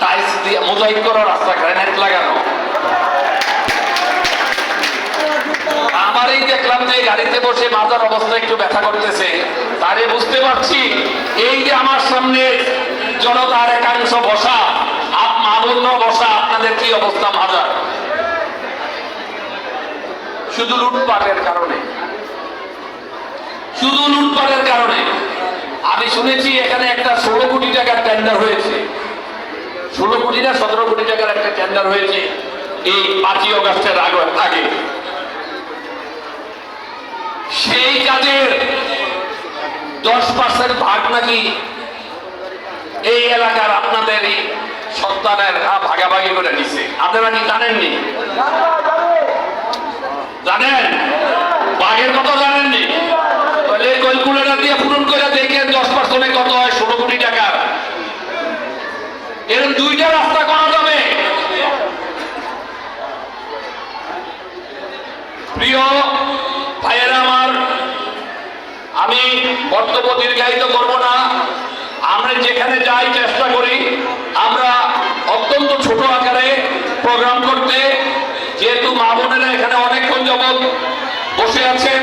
Tiles দিয়ে mosaic করা রাস্তা গ্রানাইট লাগানো শুধু লুটপাটের কারণে। শুধু লুটপাটের কারণে। আমি শুনেছি, এখানে একটা ষোলো কোটি টাকার টেন্ডার হয়েছে ষোলো কোটি সতেরো কোটি টাকার একটা টেন্ডার হয়েছে এই পাঁচই অগস্টের আগে সেই কাজের দশ পার্সেন্ট ভাগ নাকি এই এলাকার আপনাদের সন্তানের ভাগাভাগি করে দিচ্ছে আপনারা কি জানেননি জানেন ভাগের কথা জানেননি তাহলে ক্যালকুলেটর দিয়ে পূরণ করে দেখেন দশ পার্সেন্টে কত হয় ষোলো কোটি টাকার এরকম দুইটা রাস্তা করা যাবে। প্রিয় ভাইয়েরা আমার, আমি বক্তব্য দীর্ঘায়িত করব না। আমরা যেখানে যাই চেষ্টা করি, আমরা অত্যন্ত ছোট আকারে প্রোগ্রাম করতে। যেহেতু মা বোনেরা এখানে অনেকক্ষণ যাবৎ বসে আছেন